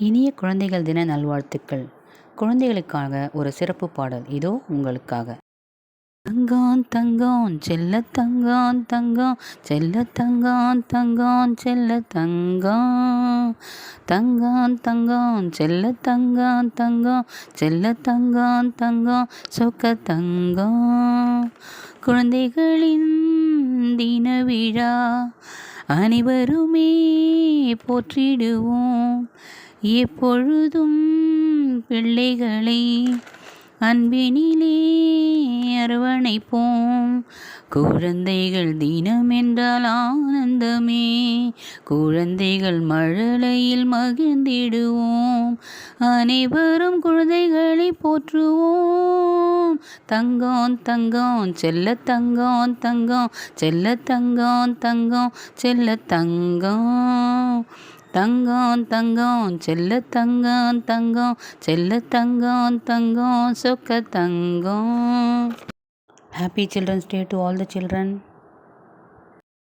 இனிய குழந்தைகள் தின நல்வாழ்த்துக்கள். குழந்தைகளுக்காக ஒரு சிறப்பு பாடல் இதோ உங்களுக்காக. தங்கான் தங்கம் செல்ல தங்கான் தங்கான் செல்ல தங்கான் தங்கான் செல்ல தங்கம் தங்கான் தங்கான் செல்ல தங்கான் தங்கம் செல்ல தங்கான் தங்கம் சொக்க தங்கம் குழந்தைகளின் தின விழா அனைவருமே போற்றிடுவோம். எப்பொழுதும் பிள்ளைகளை அன்பினிலே அரவணைப்போம். குழந்தைகள் தினம் என்றால் ஆனந்தமே. குழந்தைகள் மழலையில் மகிழ்ந்திடுவோம். அனைவரும் குழந்தைகளை போற்றுவோம். தங்கம் தங்கம் செல்ல தங்கம் தங்கம் செல்ல தங்கம் தங்கம் செல்ல தங்கம். தங்கம் தங்கம் செல்ல தங்கம் தங்கம் செல்ல தங்கம் தங்கம் சொக்க தங்கம் happy children's day to all the children